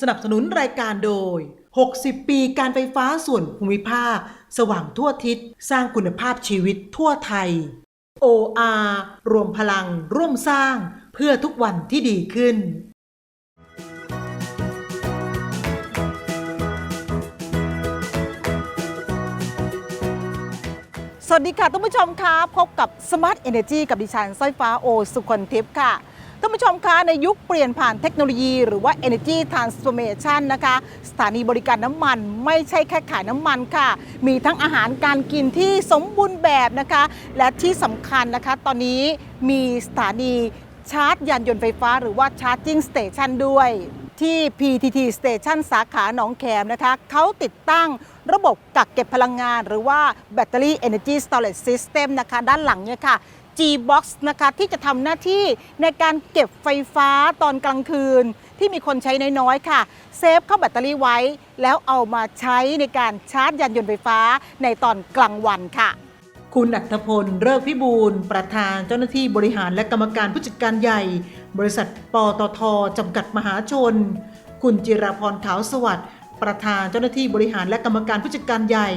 สนับสนุนรายการโดย 60 ปีการไฟฟ้าส่วนภูมิภาค สว่างทั่วทิศ สร้างคุณภาพชีวิตทั่วไทย OR รวมพลังร่วมสร้างเพื่อทุกวันที่ดีขึ้น สวัสดีค่ะท่านผู้ชมคะพบกับ Smart Energy กับดิฉันสร้อยฟ้าโอสุคนทิพย์ค่ะ ท่านผู้ชมคะในยุคเปลี่ยนผ่านเทคโนโลยี หรือว่า Energy Transformation นะคะ สถานีบริการน้ำมันไม่ใช่แค่ขายน้ำมันค่ะ มีทั้งอาหารการกินที่สมบูรณ์แบบนะคะ และที่สำคัญนะคะ ตอนนี้มีสถานีชาร์จยานยนต์ไฟฟ้า หรือว่า Charging Station ด้วยที่ PTT Station สาขาหนองแขมนะคะเขาติดตั้งระบบกักเก็บพลังงาน หรือว่า Battery Energy Storage System นะคะ ด้านหลังเนี่ยค่ะ G-Box นะคะที่จะทำหน้าที่ในการเก็บไฟฟ้าตอนกลางคืน ที่มีคนใช้น้อยๆค่ะ เซฟเข้าแบตเตอรี่ไว้ แล้วเอามาใช้ในการชาร์จยานยนต์ไฟฟ้าในตอนกลางวันค่ะ คุณอัธพลเลิกพิบูลประธานเจ้าหน้าที่บริหารและกรรมการผู้จัดการใหญ่ บริษัทปตทจำกัดมหาชน คุณจิราพรขาวสวัสดิ์ ประธานเจ้าหน้าที่บริหารและกรรมการผู้จัดการใหญ่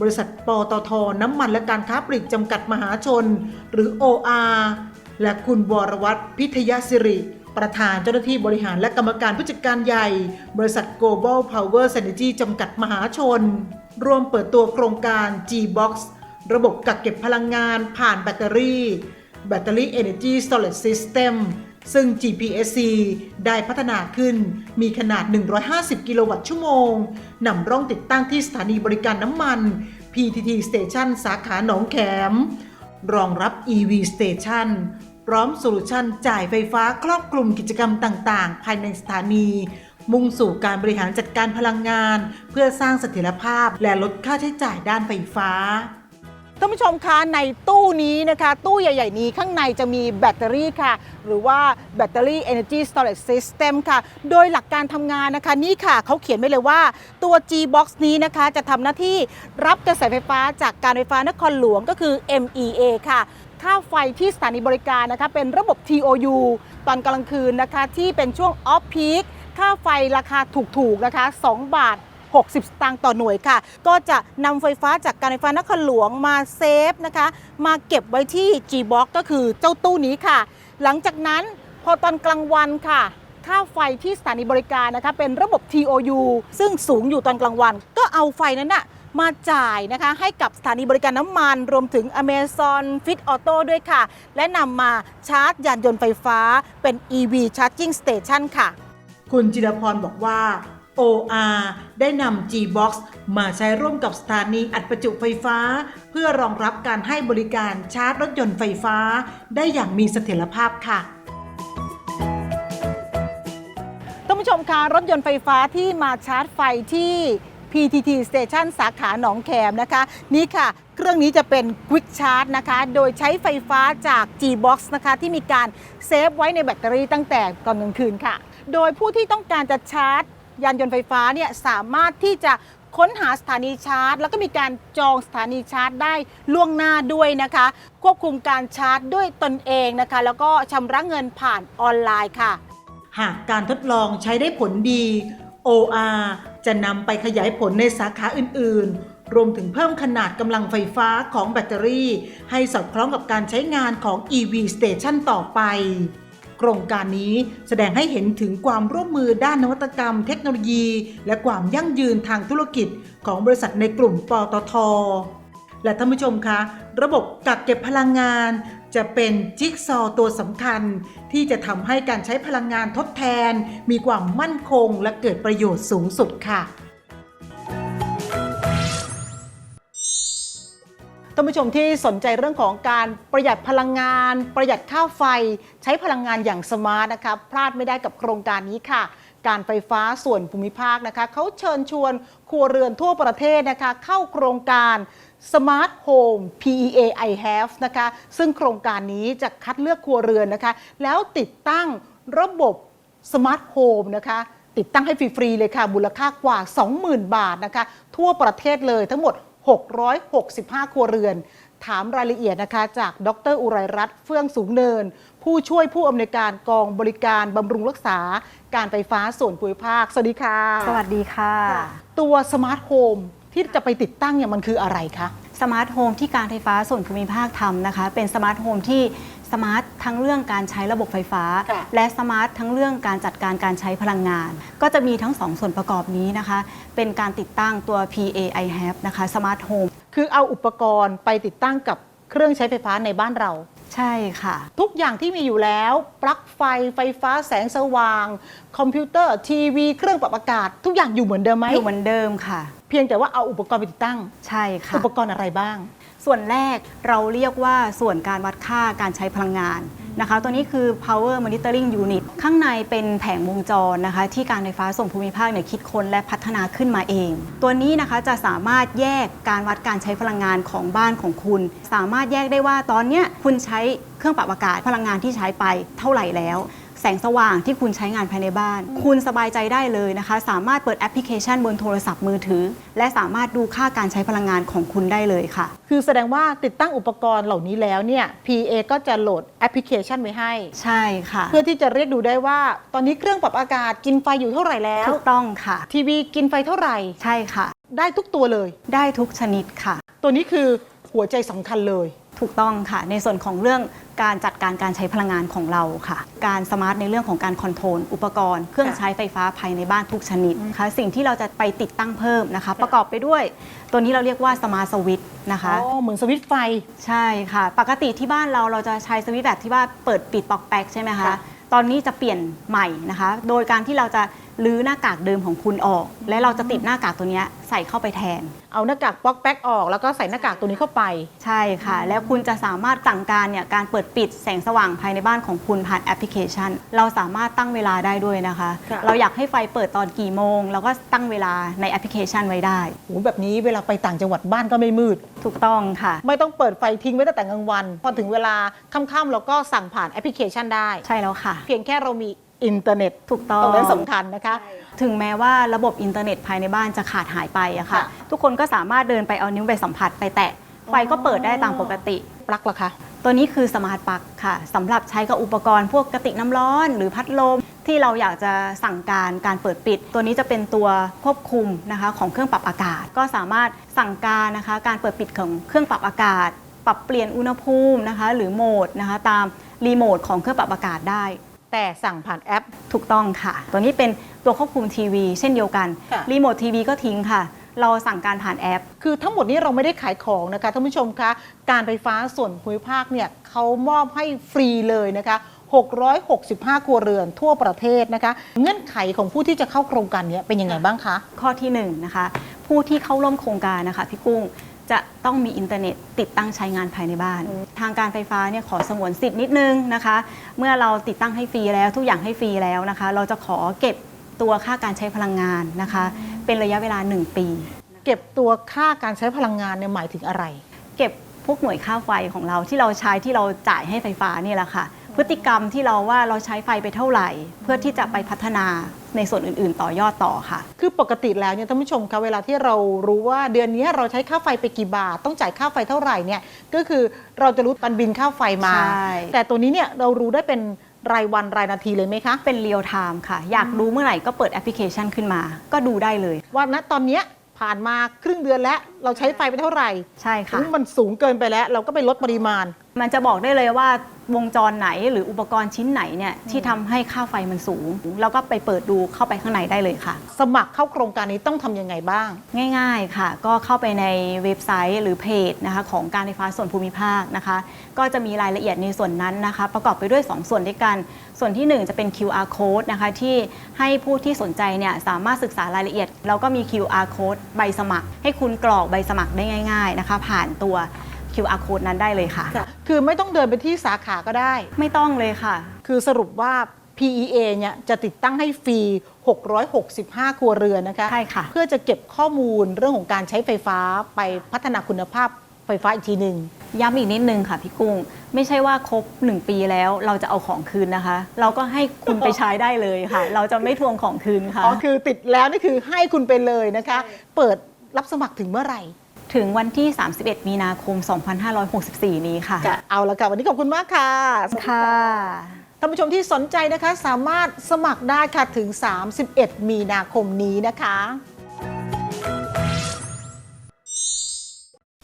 บริษัทปตทน้ำมันและการค้าปลีกจำกัดมหาชน หรือ OR และคุณวรวัตรพิทยสิริ ประธานเจ้าหน้าที่บริหารและกรรมการผู้จัดการใหญ่ บริษัท Global Power Synergy จำกัดมหาชน รวมเปิดตัวโครงการ G-Box ระบบกักเก็บพลังงานผ่านแบตเตอรี่ Battery Energy Storage System ซึ่ง GPSC ได้พัฒนาขึ้นมีขนาด 150 กิโลวัตต์ชั่วโมง นำร่องติดตั้งที่สถานีบริการน้ำมัน PTT Station สาขาหนองแขม รองรับ EV Station พร้อมโซลูชันจ่ายไฟฟ้าครอบคลุมกิจกรรมต่าง ๆ ภายในสถานี มุ่งสู่การบริหารจัดการพลังงาน เพื่อสร้างเสถียรภาพและลดค่าใช้จ่ายด้านไฟฟ้า ท่านผู้ชมคะในตู้นี้นะคะ ตู้ใหญ่ ๆ นี้ข้างในจะมีแบตเตอรี่ค่ะ หรือว่าแบตเตอรี่ Energy Storage System ค่ะ โดยหลักการทำงานนะคะ นี่ค่ะเขาเขียนไว้เลยว่าตัว G-Box นี้นะคะจะทำหน้าที่รับกระแสไฟฟ้าจากการไฟฟ้านครหลวงก็คือ MEA ค่ะค่าไฟที่สถานีบริการนะคะเป็นระบบ TOU ตอนกลางคืนนะคะที่เป็นช่วง Off Peak ค่าไฟราคาถูกๆนะคะ 2 บาท 60 สตางค์ต่อหน่วยค่ะ ก็จะนำไฟฟ้าจากการไฟฟ้านครหลวงมาเซฟนะคะ มาเก็บไว้ที่ G-Box ก็คือเจ้าตู้นี้ค่ะ หลังจากนั้นพอตอนกลางวันค่ะค่าไฟที่สถานีบริการนะคะเป็นระบบ TOU ซึ่งสูงอยู่ตอนกลางวัน ก็เอาไฟนั้นน่ะมาจ่ายนะคะให้กับสถานีบริการน้ำมัน รวมถึง Amazon Fit Auto ด้วยค่ะ และนำมาชาร์จยานยนต์ไฟฟ้าเป็น EV Charging Station ค่ะ คุณจิรพรบอกว่า OR ได้นำ G-Box มาใช้ร่วมกับสถานีอัดประจุไฟฟ้า เพื่อรองรับการให้บริการชาร์จรถยนต์ไฟฟ้า ได้อย่างมีเสถียรภาพค่ะท่านผู้ชมคะรถยนต์ไฟฟ้าที่มาชาร์จไฟที่ PTT Station สาขาหนองแขมนะคะ นี่ค่ะ เครื่องนี้จะเป็น Quick Charge นะคะ โดยใช้ไฟฟ้าจาก G-Box นะคะ ที่มีการเซฟไว้ในแบตเตอรี่ตั้งแต่ตอนกลางคืนค่ะ โดยผู้ที่ต้องการจะชาร์จ ยานยนต์ไฟฟ้าเนี่ยสามารถที่จะค้นหาสถานีชาร์จ แล้วก็มีการจองสถานีชาร์จได้ล่วงหน้าด้วยนะคะ ควบคุมการชาร์จด้วยตนเองนะคะ แล้วก็ชำระเงินผ่านออนไลน์ค่ะ หากการทดลองใช้ได้ผลดี OR จะนำไปขยายผลในสาขาอื่น ๆ รวมถึงเพิ่มขนาดกำลังไฟฟ้าของแบตเตอรี่ ให้สอดคล้องกับการใช้งานของ EV Station ต่อไป ครงการนี้แสดงให้เห็นถึงความร่วมมือด้านนวัตกรรม เทคโนโลยี และความยั่งยืนทางธุรกิจของบริษัทในกลุ่มปตท และท่านผู้ชมคะ ระบบกักเก็บพลังงาน จะเป็นจิ๊กซอว์ตัวสำคัญ ที่จะทำให้การใช้พลังงานทดแทน มีความมั่นคงและเกิดประโยชน์สูงสุดค่ะ ท่านผู้ชมที่สนใจเรื่องของการประหยัดพลังงาน ประหยัดค่าไฟ ใช้พลังงานอย่างสมาร์ทนะคะพลาดไม่ได้กับโครงการนี้ค่ะ การไฟฟ้าส่วนภูมิภาคนะคะเขาเชิญชวนครัวเรือนทั่วประเทศนะคะ เข้าโครงการ Smart Home PEA I Have นะคะ ซึ่งโครงการนี้จะคัดเลือกครัวเรือนนะคะ แล้วติดตั้งระบบ Smart Home นะคะติดตั้งให้ฟรี ๆ เลยค่ะ มูลค่ากว่า 20,000 บาทนะคะ ทั่วประเทศเลยทั้งหมด 665 ครัวเรือน ถามรายละเอียดนะคะ จากดรอุไรรัตน์เฟื่องสูงเนิน ผู้ช่วยผู้อำนวยการกองบริการบำรุงรักษา การไฟฟ้าส่วนภูมิภาค สวัสดีค่ะ สวัสดีค่ะ ตัวสมาร์ทโฮมที่จะไปติดตั้งเนี่ยมันคืออะไรคะสมาร์ทโฮมที่การไฟฟ้าส่วนภูมิภาคทำนะคะ เป็นสมาร์ทโฮมที่ สมาร์ททั้งเรื่องการใช้ระบบไฟฟ้า ค่ะและสมาร์ททั้งเรื่องการจัดการการใช้พลังงาน ก็จะมีทั้งสองส่วนประกอบนี้นะคะ เป็นการติดตั้งตัว PAI Have นะคะสมาร์ทโฮมคือเอาอุปกรณ์ไปติดตั้งกับเครื่องใช้ไฟฟ้าในบ้านเรา ใช่ค่ะ ทุกอย่างที่มีอยู่แล้วปลั๊กไฟไฟฟ้าแสงสว่าง คอมพิวเตอร์ทีวี เครื่องปรับอากาศ ทุกอย่างอยู่เหมือนเดิมไหมอยู่เหมือนเดิมค่ะ เพียงแต่ว่าเอาอุปกรณ์ไปติดตั้ง ใช่ค่ะ อุปกรณ์อะไรบ้าง ส่วนแรกเราเรียกว่าส่วนการวัดค่าการใช้พลังงานนะคะ ตัวนี้คือ power monitoring unit ข้างในเป็นแผงวงจรนะคะ ที่การไฟฟ้าส่วนภูมิภาคเนี่ยคิดค้นและพัฒนาขึ้นมาเอง ตัวนี้นะคะจะสามารถแยกการวัดการใช้พลังงานของบ้านของคุณ สามารถแยกได้ว่าตอนเนี้ยคุณใช้เครื่องปรับอากาศพลังงานที่ใช้ไปเท่าไหร่แล้ว แสงสว่างที่คุณใช้งานภายในบ้าน คุณสบายใจได้เลยนะคะ สามารถเปิดแอปพลิเคชันบนโทรศัพท์มือถือ และสามารถดูค่าการใช้พลังงานของคุณได้เลยค่ะ คือแสดงว่าติดตั้งอุปกรณ์เหล่านี้แล้วเนี่ย PA ก็จะโหลดแอปพลิเคชันไว้ให้ ใช่ค่ะ เพื่อที่จะเรียกดูได้ว่า ตอนนี้เครื่องปรับอากาศกินไฟอยู่เท่าไหร่แล้วถูกต้องค่ะ ทีวีกินไฟเท่าไหร่ใช่ค่ะ ได้ทุกตัวเลย ได้ทุกชนิดค่ะ ตัวนี้คือหัวใจสำคัญเลย ถูกต้องค่ะ ในส่วนของเรื่องการจัดการการใช้พลังงานของเราค่ะ การสมาร์ทในเรื่องของการคอนโทรลอุปกรณ์เครื่องค่ะใช้ไฟฟ้าภายในบ้านทุกชนิดนะคะสิ่งที่เราจะไปติดตั้งเพิ่มนะคะ ประกอบไปด้วย ตัวนี้เราเรียกว่าสมาร์ทสวิตนะคะอ๋อเหมือนสวิตช์ไฟ ใช่ค่ะ ปกติที่บ้านเราเราจะใช้สวิตช์แบบที่ว่าเปิดปิดปอกแป๊กใช่ไหมคะค่ะตอนนี้จะเปลี่ยนใหม่นะคะ โดยการที่เราจะลื้อหน้ากากเดิมของคุณออก และเราจะติดหน้ากากตัวเนี้ยใส่เข้าไปแทน เอาหน้ากากป๊อกแป๊กออก แล้วก็ใส่หน้ากากตัวนี้เข้าไป ใช่ค่ะ แล้วคุณจะสามารถสั่งการเนี่ยการเปิดปิดแสงสว่างภายในบ้านของคุณผ่านแอปพลิเคชัน เราสามารถตั้งเวลาได้ด้วยนะคะ ค่ะ เราอยากให้ไฟเปิดตอนกี่โมง เราก็ตั้งเวลาในแอปพลิเคชันไว้ได้โหแบบนี้เวลาไปต่างจังหวัดบ้านก็ไม่มืด ถูกต้องค่ะ ไม่ต้องเปิดไฟทิ้งไว้ตั้งแต่กลางวัน พอถึงเวลาค่ำๆเราก็สั่งผ่านแอปพลิเคชันได้ ใช่แล้วค่ะ เพียงแค่เรามี อินเทอร์เน็ตถูกต้องตรงนั้นสำคัญนะคะ ถึงแม้ว่าระบบอินเทอร์เน็ตภายในบ้านจะขาดหายไปอะค่ะค่ะ ทุกคนก็สามารถเดินไปเอานิ้วไปสัมผัสไปแตะไฟก็เปิดได้ตามปกติปลั๊กล่ะคะตัวนี้คือสมาร์ทปลั๊กค่ะสำหรับใช้กับอุปกรณ์พวกกระติกน้ำร้อน หรือพัดลมที่เราอยากจะสั่งการการเปิดปิด ตัวนี้จะเป็นตัวควบคุมนะคะของเครื่องปรับอากาศ ก็สามารถสั่งการนะคะการเปิดปิดของเครื่องปรับอากาศ ปรับเปลี่ยนอุณหภูมินะคะหรือโหมดนะคะตามรีโมทของเครื่องปรับอากาศได้ แต่สั่งผ่านแอป ถูกต้องค่ะ ตัวนี้เป็นตัวควบคุมทีวี เช่นเดียวกัน ค่ะ รีโมททีวีก็ทิ้งค่ะ เราสั่งการผ่านแอป คือทั้งหมดนี้เราไม่ได้ขายของนะคะท่านผู้ชมคะ การไฟฟ้าส่วนภูมิภาคเนี่ยเขามอบให้ฟรีเลยนะคะ 665 ครัวเรือนทั่วประเทศนะคะ เงื่อนไขของผู้ที่จะเข้าโครงการเนี้เป็นยังไงบ้างคะ ข้อที่1นงนะคะผู้ที่เข้าร่วมโครงการนะคะพี่กุ้ง จะต้องมีอินเทอร์เน็ตติดตั้งใช้งานภายในบ้าน ทางการไฟฟ้าเนี่ยขอสงวนสิทธิ์นิดนึงนะคะ เมื่อเราติดตั้งให้ฟรีแล้วทุกอย่างให้ฟรีแล้วนะคะ เราจะขอเก็บตัวค่าการใช้พลังงานนะคะ เป็นระยะเวลา 1 ปี เก็บตัวค่าการใช้พลังงานเนี่ยหมายถึงอะไร เก็บพวกหน่วยค่าไฟของเราที่เราใช้ที่เราจ่ายให้ไฟฟ้านี่แหละค่ะพฤติกรรมที่เราว่าเราใช้ไฟไปเท่าไหร่ เพื่อที่จะไปพัฒนา ในส่วนอื่น ๆ ต่อยอดต่อค่ะ คือปกติแล้วเนี่ยท่านผู้ชมคะเวลาที่เรารู้ว่าเดือนนี้เราใช้ค่าไฟไปกี่บาท ต้องจ่ายค่าไฟเท่าไหร่เนี่ยก็คือเราจะรู้ตอนบินค่าไฟมา ใช่ แต่ตัวนี้เนี่ยเรารู้ได้เป็นรายวันรายนาทีเลยไหมคะ เป็นเรียลไทม์ค่ะ อยากดูเมื่อไหร่ก็เปิดแอปพลิเคชันขึ้นมา ก็ดูได้เลย ว่าณตอนเนี้ยผ่านมาครึ่งเดือนแล้วเราใช้ไฟไปเท่าไหร่ใช่ค่ะอุ๊ยมันสูงเกินไปแล้ว เราก็ไปลดปริมาณ มันจะบอกได้เลยว่า วงจรไหนหรืออุปกรณ์ชิ้นไหนเนี่ยที่ทำให้ค่าไฟมันสูง แล้วก็ไปเปิดดูเข้าไปข้างในได้เลยค่ะ สมัครเข้าโครงการนี้ต้องทำยังไงบ้าง ง่ายๆค่ะ ก็เข้าไปในเว็บไซต์หรือเพจนะคะของการไฟฟ้าส่วนภูมิภาคนะคะ ก็จะมีรายละเอียดในส่วนนั้นนะคะ ประกอบไปด้วย 2 ส่วนด้วยกัน ส่วนที่ 1 จะเป็น QR code นะคะที่ให้ผู้ที่สนใจเนี่ยสามารถศึกษารายละเอียด แล้วก็มี QR code ใบสมัคร ให้คุณกรอกใบสมัครได้ง่าย ๆนะคะ ผ่านตัว QR code นั้นได้เลยค่ะ คือไม่ต้องเดินไปที่สาขาก็ได้ ไม่ต้องเลยค่ะ คือสรุปว่า PEA เนี่ยจะติดตั้งให้ฟรี 665 ครัวเรือนนะคะ ใช่ค่ะ เพื่อจะเก็บข้อมูลเรื่องของการใช้ไฟฟ้าไปพัฒนาคุณภาพไฟฟ้าอีกทีหนึ่งย้ำอีกนิดนึงค่ะพี่กุ้ง ไม่ใช่ว่าครบ 1 ปีแล้วเราจะเอาของคืนนะคะ เราก็ให้คุณไปใช้ได้เลยค่ะ เราจะไม่ทวงของคืนค่ะ อ๋อ คือติดแล้วนี่คือให้คุณไปเลยนะคะ เปิดรับสมัครถึงเมื่อไหร่ ถึงวันที่ 31 มีนาคม 2564 นี้ค่ะค่ะเอาละค่ะ วันนี้ขอบคุณมากค่ะ ค่ะท่านผู้ชมที่สนใจนะคะสามารถสมัครได้ค่ะถึง 31 มีนาคมนี้นะคะ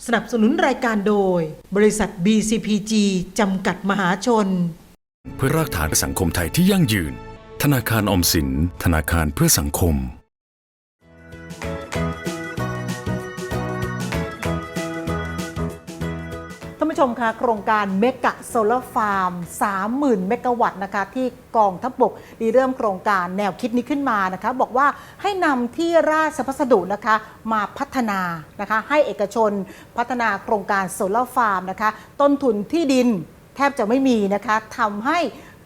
สนับสนุนรายการโดย บริษัท BCPG จำกัดมหาชน เพื่อรากฐานสังคมไทยที่ยั่งยืน ธนาคารออมสิน ธนาคารเพื่อสังคม ผู้ชมคะโครงการเมกะโซลาร์ฟาร์ม 30,000 เมกะวัตต์นะคะที่กองทัพบกด้เริ่มโครงการแนวคิดนี้ขึ้นมานะคะ บอกว่าให้นำที่ราชพัสดุนะคะมาพัฒนานะคะให้เอกชนพัฒนาโครงการโซลาร์ฟาร์มนะคะต้นทุนที่ดินแทบจะไม่มีนะคะทำให้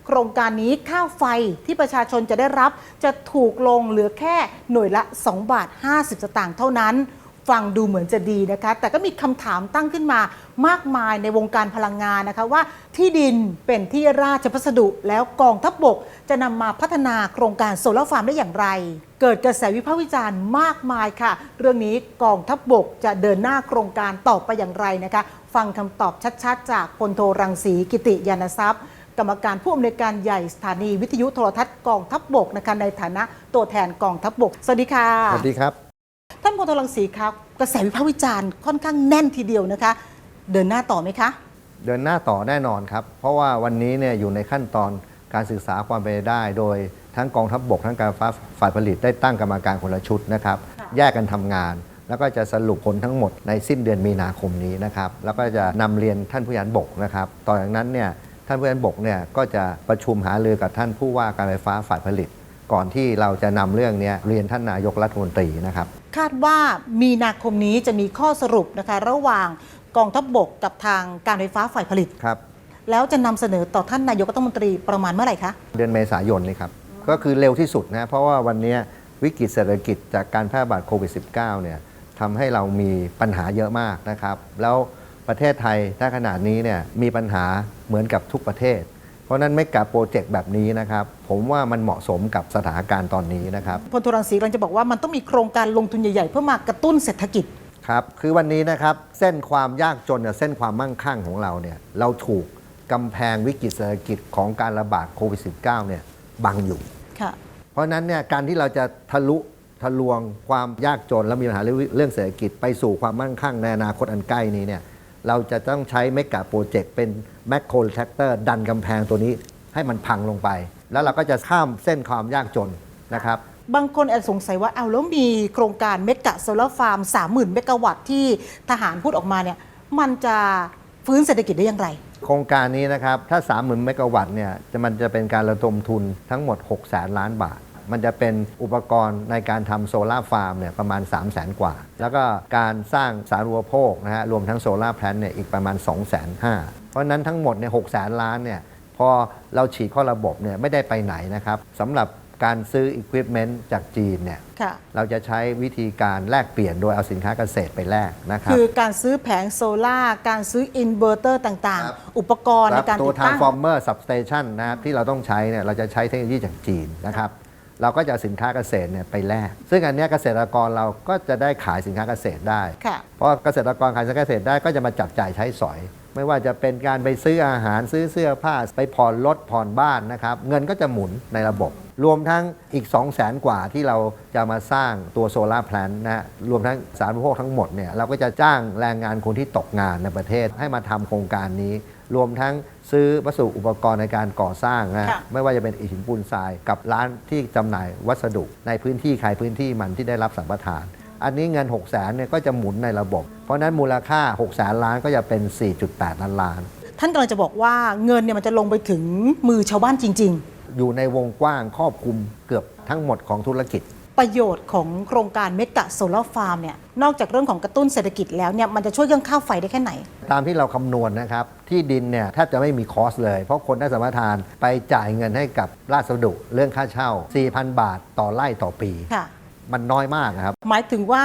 โครงการนี้ค่าไฟที่ประชาชนจะได้รับจะถูกลงเหลือแค่หน่วยละ 2 บาท 50 สตางค์เท่านั้น ฟังดูเหมือนจะดีนะคะ แต่ก็มีคำถามตั้งขึ้นมามากมายในวงการพลังงานนะคะว่าที่ดินเป็นที่ราชพัสดุแล้วกองทัพบบก จะนำมาพัฒนาโครงการโซลาร์ฟาร์มได้อย่างไร เกิดกระแสวิพากษ์วิจารณ์มากมายค่ะ เรื่องนี้กองทัพบบกจะเดินหน้าโครงการต่อไปอย่างไรนะคะ ฟังคำตอบชัดๆ จากพลโทรังสีกิติยานทรัพย์กรรมการผู้อำนวยการใหญ่สถานีวิทยุโทรทัศน์กองทัพบบกนะคะในฐานะตัวแทนกองทัพบบก สวัสดีค่ะ สวัสดีครับ ท่านพลโทรังสีครับกระแสวิพากษ์วิจารณ์ค่อนข้างแน่นทีเดียวนะคะ เดินหน้าต่อไหมคะ เดินหน้าต่อแน่นอนครับ เพราะว่าวันนี้เนี่ยอยู่ในขั้นตอนการศึกษาความเป็นไปได้ โดยทั้งกองทัพบบกทั้งการไฟฟ้าฝ่ายผลิตได้ตั้งกรรมการคนละชุดนะครับค่ะแยกกันทำงาน แล้วก็จะสรุปผลทั้งหมดในสิ้นเดือนมีนาคมนี้นะครับ แล้วก็จะนำเรียนท่านผู้ยันบกนะครับ ต่อจากนั้นเนี่ยท่านผู้ยันบกเนี่ยก็จะประชุมหารือกับท่านผู้ว่าการไฟฟ้าฝ่ายผลิต ก่อนที่เราจะนำเรื่องเนี้ยเรียนท่านนายกรัฐมนตรีนะครับ คาดว่ามีนาคมนี้จะมีข้อสรุปนะคะ ระหว่างกองทัพบบกกับทางการไฟฟ้าฝ่ายผลิต ครับ แล้วจะนำเสนอต่อท่านนายกรัฐมนตรีประมาณเมื่อไหร่คะ เดือนเมษายนนี่ครับ ก็คือเร็วที่สุดนะเพราะว่าวันนี้วิกฤตเศรษฐกิจจากการแพร่ระบาดโควิด -19 เนี่ยทำให้เรามีปัญหาเยอะมากนะครับ แล้วประเทศไทยถ้าขนาดนี้เนี่ยมีปัญหาเหมือนกับทุกประเทศเพ ราะฉะนั้นไม่กับโปรเจกต์แบบนี้นะครับ ผมว่ามันเหมาะสมกับสถานการณ์ตอนนี้นะครับพลโทรังสีกำลังจะบอกว่ามันต้องมีโครงการลงทุนใหญ่ๆ เพื่อมากระตุ้นเศรษฐกิจครับคือวันนี้นะครับเส้นความยากจนกับเส้นความมั่งคั่งของเราเนี่ยเราถูกกำแพงวิกฤตเศรษฐกิจของการระบาดโควิด -19 เนี่ยบังอยู่ค่ะเพราะฉะนั้นเนี่ยการที่เราจะทะลุทะลวงความยากจนและมีปัญหาเรื่องเรื่องเศรษฐกิจไปสู่ความมั่งคั่งในอนาคตอันใกล้นี้เนี่ย เราจะต้องใช้เมกะโปรเจกต์เป็นแมคโครแท็กเตอร์ดันกำแพงตัวนี้ให้มันพังลงไป แล้วเราก็จะข้ามเส้นความยากจนนะครับบางคนแอบสงสัยว่าเอาแล้วมีโครงการเมกะโซลาร์ฟาร์ม 30,000 เมกะวัตต์ที่ทหารพูดออกมาเนี่ยมันจะฟื้นเศรษฐกิจได้อย่างไร โครงการนี้นะครับ ถ้า 30,000 เมกะวัตต์เนี่ยจะมันจะเป็นการระดมทุนทั้งหมด6แสนล้านบาท มันจะเป็นอุปกรณ์ในการทำโซลาร์ฟาร์มเนี่ยประมาณ 3 0 0แสนกว่า แล้วก็การสร้างสาธารณูปโภคนะฮะรวมทั้งโซลาร์แพลนเนี่ยอีกประมาณ 2 5 0 0 0 0เพราะฉะนั้นทั้งหมดเนี่ย6แสนล้านเนี่ยพอเราฉีดเข้าระบบเนี่ยไม่ได้ไปไหนนะครับสำหรับการซื้ออุปกรณ์จากจีนเนี่ยค่ะ เราจะใช้วิธีการแลกเปลี่ยนโดยเอาสินค้าเกษตรไปแลกนะครับ คือการซื้อแผงโซล่าร์การซื้ออินเวอร์เตอร์ต่างครับ ๆ อุปกรณ์ในการตัติวดตั้ง transformer substation นะครับที่เราต้องใช้เนี่ยเราจะใช้เทคโนโลยีจากจีนนะครับ เราก็จะเอาสินค้าเกษตรเนี่ยไปแลกซึ่งอันเนี้ยเกษตรกรเราก็จะได้ขายสินค้าเกษตรได้ ค่ะ เพราะเกษตรกรขายสินค้าเกษตรได้ก็จะมาจับจ่ายใช้สอย ไม่ว่าจะเป็นการไปซื้ออาหารซื้อเสื้อผ้าไปผ่อนรถผ่อนบ้านนะครับ เงินก็จะหมุนในระบบ รวมทั้งอีก 2 0 0แสนกว่าที่เราจะมาสร้างตัวโซลาร์แพลนนะฮะรวมทั้งสาธารณูปโภคทั้งหมดเนี่ยเราก็จะจ้างแรงงานคนที่ตกงานในประเทศให้มาทำโครงการนี้ รวมทั้งซื้อวัสดุอุปกรณ์ในการก่อสร้างนะฮะค่ะไม่ว่าจะเป็นอิฐหินปูนทรายกับร้านที่จำหน่ายวัสดุในพื้นที่ใครพื้นที่มันที่ได้รับสัมปทาน อันนี้เงิน 6 0 0แสนเนี่ยก็จะหมุนในระบบ เพราะฉะนั้นมูลค่า 6 0แสนล้านก็จะเป็น 4.8 ล้านล้าน ท่านกำลังจะบอกว่าเงินเนี่ยมันจะลงไปถึงมือชาวบ้านจริงอยู่ในวงกว้างครอบคลุมเกือบทั้งหมดของธุรกิจๆ ประโยชน์ของโครงการเมกะโซลาร์ฟาร์มเนี่ยนอกจากเรื่องของกระตุ้นเศรษฐกิจแล้วเนี่ยมันจะช่วยเรื่องค่าไฟได้แค่ไหน ตามที่เราคำนวณนะครับ ที่ดินเนี่ยแทบจะไม่มีคอสเลย เพราะคนได้สัมปทานไปจ่ายเงินให้กับราชสดุเรื่องค่าเช่า 4,000 บาทต่อไร่ต่อปี ค่ะ มันน้อยมากนะครับ หมายถึงว่า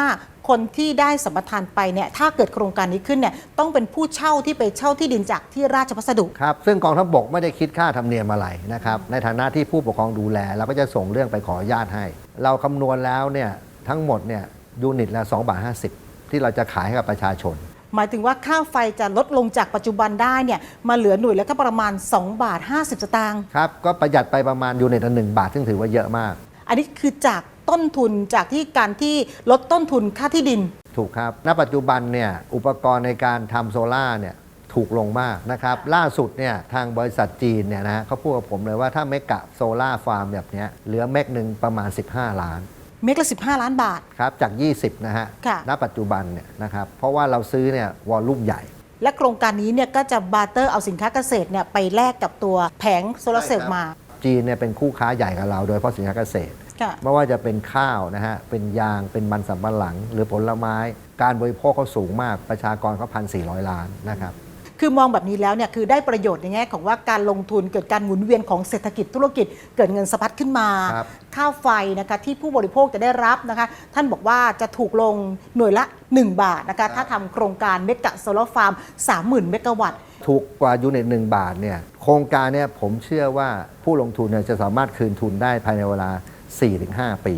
คนที่ได้สัมปทานไปเนี่ยถ้าเกิดโครงการนี้ขึ้นเนี่ยต้องเป็นผู้เช่าที่ไปเช่าที่ดินจากที่ราชพัสดุ ครับ ซึ่งกองทัพบกไม่ได้คิดค่าธรรมเนียมอะไรนะครับ ในฐานะที่ผู้ปกครองดูแลเราก็จะส่งเรื่องไปขออนุญาตให้ เราคำนวณแล้วเนี่ยทั้งหมดเนี่ยยูนิตละ2บาท50 ที่เราจะขายให้กับประชาชน หมายถึงว่าค่าไฟจะลดลงจากปัจจุบันได้เนี่ยมาเหลือหน่วยแล้วก็ประมาณ2บาท50สตางค์ครับก็ประหยัดไปประมาณยูนิตละหนึ่งบาทซึ่งถือว่าเยอะมาก อันนี้คือจาก ต้นทุนจากที่การที่ลดต้นทุนค่าที่ดิน ถูกครับ ณ ปัจจุบันเนี่ยอุปกรณ์ในการทำโซล่าร์เนี่ยถูกลงมากนะครับ ล่าสุดเนี่ยทางบริษัทจีนเนี่ยนะฮะเขาพูดกับผมเลยว่าถ้าเมกะโซล่าร์ฟาร์มแบบเนี้ยเหลือเมกหนึ่งประมาณ 15 ล้าน เมกละ 15 ล้านบาท ครับ จาก 20 นะฮะ ค่ะ ณ ปัจจุบันเนี่ยนะครับ เพราะว่าเราซื้อเนี่ยวอลลุ่มใหญ่ และโครงการนี้เนี่ยก็จะบาร์เตอร์เอาสินค้าเกษตรเนี่ยไปแลกกับตัวแผงโซลาร์เซลล์มา จีนเนี่ยเป็นคู่ค้าใหญ่กับเราโดยเฉพาะสินค้าเกษตร ค่ะ ไม่ว่าจะเป็นข้าวนะฮะ เป็นยาง เป็นมันสำปะหลัง หรือผลไม้ การบริโภคเขาสูงมาก ประชากรเขาพันสี่ล้านนะครับ คือมองแบบนี้แล้วเนี่ยคือได้ประโยชน์ในแง่ของว่าการลงทุนเกิดการหมุนเวียนของเศรษฐกิจธุรกิจ เกิดเงินสะพัดขึ้นมา ครับค่าไฟนะคะที่ผู้บริโภคจะได้รับนะคะ ท่านบอกว่าจะถูกลงหน่วยละ 1 บาทนะคะ ถ้าทำโครงการเมกะโซลาร์ฟาร์ม 30,000 เมกะวัตต์ ถูกกว่ายูนิตหนึ่งบาทเนี่ย โครงการเนี่ยผมเชื่อว่าผู้ลงทุนเนี่ยจะสามารถคืนทุนได้ภายในเวลา 4-5 ปี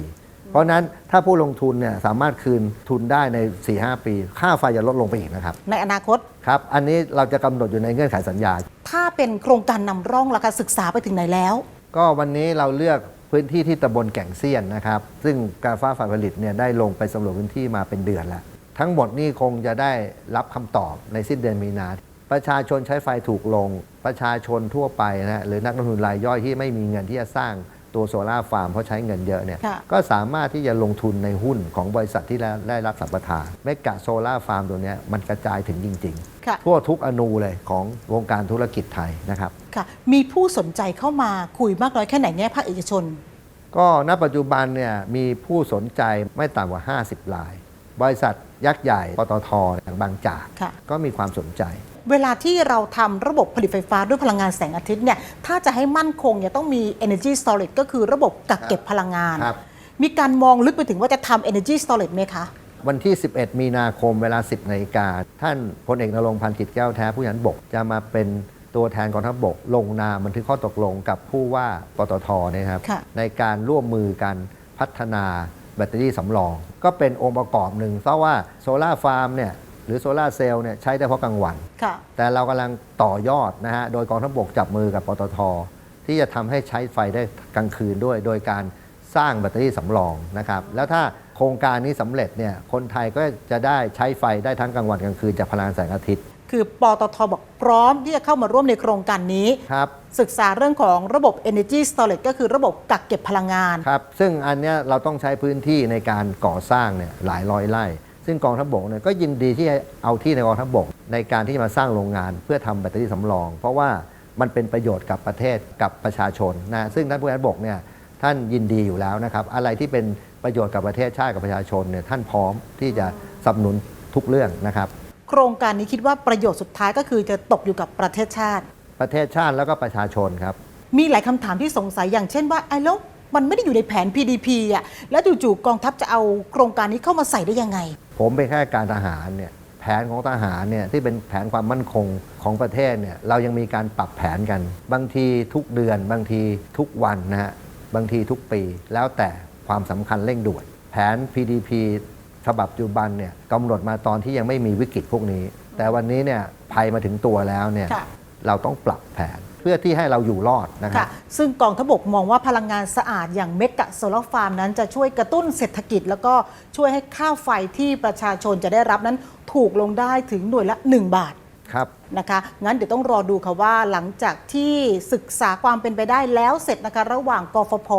เพราะฉะนั้นถ้าผู้ลงทุนเนี่ยสามารถคืนทุนได้ใน 4-5 ปี ค่าไฟจะลดลงไปอีกนะครับ ในอนาคต ครับ อันนี้เราจะกำหนดอยู่ในเงื่อนไขสัญญา ถ้าเป็นโครงการนำร่องราคาศึกษาไปถึงไหนแล้ว ก็วันนี้เราเลือกพื้นที่ที่ตำบลแก่งเซียนนะครับ ซึ่งการฟ้าฝ่ายผลิตเนี่ยได้ลงไปสำรวจพื้นที่มาเป็นเดือนแล้ว ทั้งหมดนี่คงจะได้รับคำตอบในสิ้นเดือนมีนา ประชาชนใช้ไฟถูกลง ประชาชนทั่วไปนะฮะหรือนักลงทุนรายย่อยที่ไม่มีเงินที่จะสร้าง ตัวโซลาร์ฟาร์มเพราะใช้เงินเยอะเนี่ยค่ะก็สามารถที่จะลงทุนในหุ้นของบริษัทที่ได้ได้รับสัมปทานเมกะโซลาร์ฟาร์มตัวเนี้ยมันกระจายถึงจริงค่ะๆทั่วทุกอนูเลยของวงการธุรกิจไทยนะครับค่ะมีผู้สนใจเข้ามาคุยมากน้อยแค่ไหนแง่ภาคเอกชน ก็ณปัจจุบันเนี่ยมีผู้สนใจไม่ต่ำกว่า 50ราย บริษัทยักษ์ใหญ่ปตทอย่างบางจากค่ะก็มีความสนใจ เวลาที่เราทำระบบผลิตไฟฟ้าด้วยพลังงานแสงอาทิตย์เนี่ยถ้าจะให้มั่นคงเนี่ยต้องมี energy storage ก็คือระบบกักเก็บพลังงานครับมีการมองลึกไปถึงว่าจะทำ energy storage ไหมคะวันที่ 11 มีนาคมเวลา 10นาฬิกา ท่านพลเอกนรงค์พันธ์จิตแก้วแท้ผู้ยันบก จะมาเป็นตัวแทนกองทัพบก ลงนามบันทึกข้อตกลงกับผู้ว่าปตทเนยครับค่ะในการร่วมมือกันพัฒนาแบตเตอรี่สำรอง ก็เป็นองค์ประกอบหนึ่งเพราะว่าโซลาร์ฟาร์มเนี่ย หรือโซลาร์เซลล์เนี่ยใช้ได้เพราะกลางวัน ค่ะ แต่เรากำลังต่อยอดนะฮะ โดยกองทัพบกจับมือกับปตท ที่จะทำให้ใช้ไฟได้กลางคืนด้วย โดยการสร้างแบตเตอรี่สำรองนะครับ แล้วถ้าโครงการนี้สำเร็จเนี่ย คนไทยก็จะได้ใช้ไฟได้ทั้งกลางวันกลางคืนจากพลังแสงอาทิตย์คือปตทบอกพร้อมที่จะเข้ามาร่วมในโครงการนี้ ครับ ศึกษาเรื่องของระบบ energy storage ก็คือระบบกักเก็บพลังงาน ครับ ซึ่งอันเนี้ยเราต้องใช้พื้นที่ในการก่อสร้างเนี่ยหลายร้อยไร่ ซึ่งกองทัพบกเนี่ยก็ยินดีที่จะเอาที่ในกองทัพบก ในการที่จะมาสร้างโรงงานเพื่อทำแบตเตอรี่สำรอง เพราะว่ามันเป็นประโยชน์กับประเทศกับประชาชนนะซึ่งท่านผู้การบกเนี่ยท่านยินดีอยู่แล้วนะครับ อะไรที่เป็นประโยชน์กับประเทศชาติกับประชาชนเนี่ยท่านพร้อมที่จะสนับสนุนทุกเรื่องนะครับ โครงการนี้คิดว่าประโยชน์สุดท้ายก็คือจะตกอยู่กับประเทศชาติ ประเทศชาติแล้วก็ประชาชนครับมีหลายคำถามที่สงสัยอย่างเช่นว่าไอ้แล้ว มันไม่ได้อยู่ในแผน PDP อะแล้วจู่ๆกองทัพจะเอาโครงการนี้เข้ามาใส่ได้ยังไง ผมเป็นแค่การทหารเนี่ยแผนของทหารเนี่ยที่เป็นแผนความมั่นคงของประเทศเนี่ยเรายังมีการปรับแผนกัน บางทีทุกเดือน บางทีทุกวันนะฮะบางทีทุกปี แล้วแต่ความสำคัญเร่งด่วนแผน PDP ฉบับปัจจุบันเนี่ยกำหนดมาตอนที่ยังไม่มีวิกฤตพวกนี้ แต่วันนี้เนี่ยภัยมาถึงตัวแล้วเนี่ยค่ะ เราต้องปรับแผน เพื่อที่ให้เราอยู่รอดนะครับ ซึ่งกองทบกมองว่าพลังงานสะอาดอย่างเมกะโซลาร์ฟาร์มนั้นจะช่วยกระตุ้นเศรษฐกิจ แล้วก็ช่วยให้ค่าไฟที่ประชาชนจะได้รับนั้นถูกลงได้ถึงหน่วยละ 1 บาทครับนะคะงั้นเดี๋ยวต้องรอดูค่ะว่าหลังจากที่ศึกษาความเป็นไปได้แล้วเสร็จนะคะระหว่างกฟผ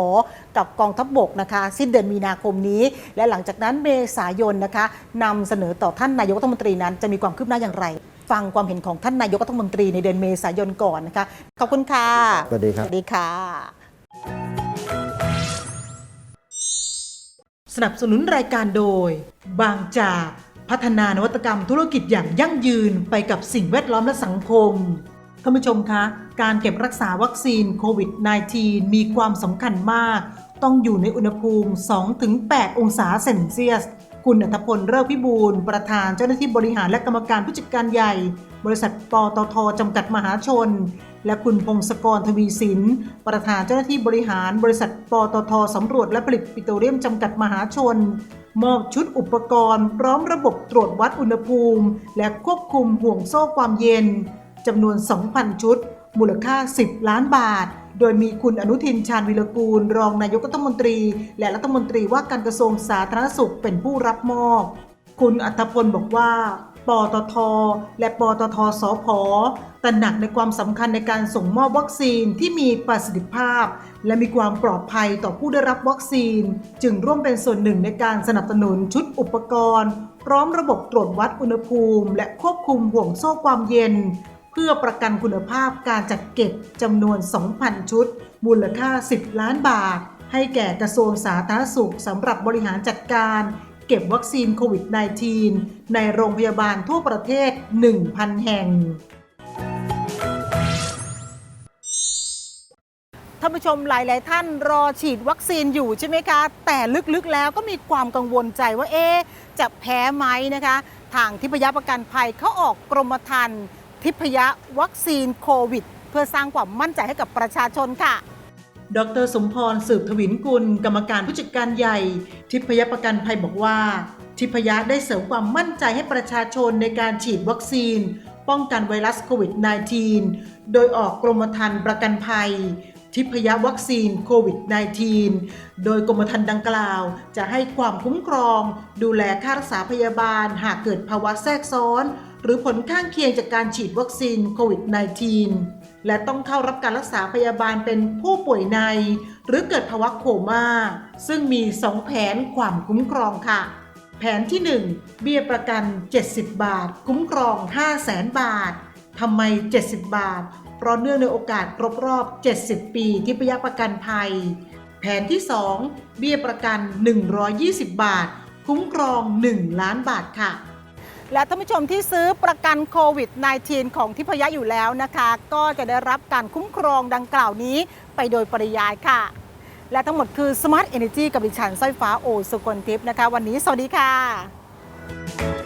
กับกองทัพบกนะคะสิ้นเดือนมีนาคมนี้ และหลังจากนั้นเมษายนนะคะนำเสนอต่อท่านนายกรัฐมนตรีนั้นจะมีความคืบหน้าอย่างไร ฟังความเห็นของท่านนายกรัฐมนตรีในเดือนเมษายนก่อนนะคะ ขอบคุณค่ะ สวัสดีครับ สวัสดีค่ะ สนับสนุนรายการโดย บางจากพัฒนานวัตกรรมธุรกิจอย่างยั่งยืนไปกับสิ่งแวดล้อมและสังคมท่านผู้ชมคะ การเก็บรักษาวัคซีนโควิด -19 มีความสำคัญมาก ต้องอยู่ในอุณหภูมิ 2-8 องศาเซนเซียส คุณอัธพลเลิกพิบูลประธานเจ้าหน้าที่บริหารและกรรมการผู้จัดการใหญ่ บริษัทปตทจำกัดมหาชน และคุณพงศกรทวีสิน ประธานเจ้าหน้าที่บริหาร บริษัทปตทสำรวจและผลิตปิโตรเลียมจำกัดมหาชน มอบชุดอุปกรณ์ พร้อมระบบตรวจวัดอุณหภูมิ และควบคุมห่วงโซ่ความเย็นจำนวน 2,000 ชุด มูลค่า 10 ล้านบาท โดยมีคุณอนุทินชาญวิรกูล รองนายกรัฐมนตรี และรัฐมนตรีว่าการกระทรวงสาธารณสุขเป็นผู้รับมอบ คุณอัธพลบอกว่าปตท และปตทสพตระหนักในความสำคัญในการส่งมอบวัคซีนที่มีประสิทธิภาพ และมีความปลอดภัยต่อผู้ได้รับวัคซีน จึงร่วมเป็นส่วนหนึ่งในการสนับสนุนชุดอุปกรณ์ พร้อมระบบตรวจวัดอุณหภูมิ และควบคุมห่วงโซ่ความเย็น พื่อประกันคุณภาพการจัดเก็บจำนวน 2,000 ชุด มูลค่า 10 ล้านบาท ให้แก่กระทรวงสาธารณสุขสำหรับบริหารจัดการเก็บวัคซีนโควิด -19 ในโรงพยาบาลทั่วประเทศ 1,000 แห่งท่านผู้ชมหลาย ๆ ท่านรอฉีดวัคซีนอยู่ใช่ไหมคะ แต่ลึก ๆ แล้วก็มีความกังวลใจว่าเอ๊จะแพ้ไหมนะคะ ทางทิพยประกันภัยเขาออกกรมธรรม์ ทิพยวัคซีนโควิด เพื่อสร้างความมั่นใจให้กับประชาชนค่ะ ดรสมพรสืบทวินกุล กรรมการผู้จัดการใหญ่ ทิพยประกันภัยบอกว่า ทิพยได้เสริมความมั่นใจให้ประชาชนในการฉีดวัคซีน ป้องกันไวรัสโควิด -19 โดยออกกรมธรรม์ประกันภัยทิพยวัคซีนโควิด -19 โดยกรมธรรม์ดังกล่าว จะให้ความคุ้มครอง ดูแลค่ารักษาพยาบาลหากเกิดภาวะแทรกซ้อน หรือผลข้างเคียงจากการฉีดวัคซีนโควิด -19 และต้องเข้ารับการรักษาพยาบาลเป็นผู้ป่วยใน หรือเกิดภาวะโคม่า ซึ่งมี 2 แผนความคุ้มครองค่ะ แผนที่ 1 เบี้ยประกัน 70 บาท คุ้มครอง 5 0 0แสนบาททำไม 70 บาท เพราะเนื่องในโอกาสครบรอบ 70 ปีที่พยาประกันภัย แผนที่ 2 เบี้ยประกัน 120 บาท คุ้มครอง 1 ล้านบาทค่ะ และท่านผู้ชมที่ซื้อประกันโควิด -19 ของทิพยะอยู่แล้วนะคะ ก็จะได้รับการคุ้มครองดังกล่าวนี้ไปโดยปริยายค่ะ และทั้งหมดคือ Smart Energy กับดิฉันสร้อยฟ้าโอสุกลทิพย์นะคะ วันนี้สวัสดีค่ะ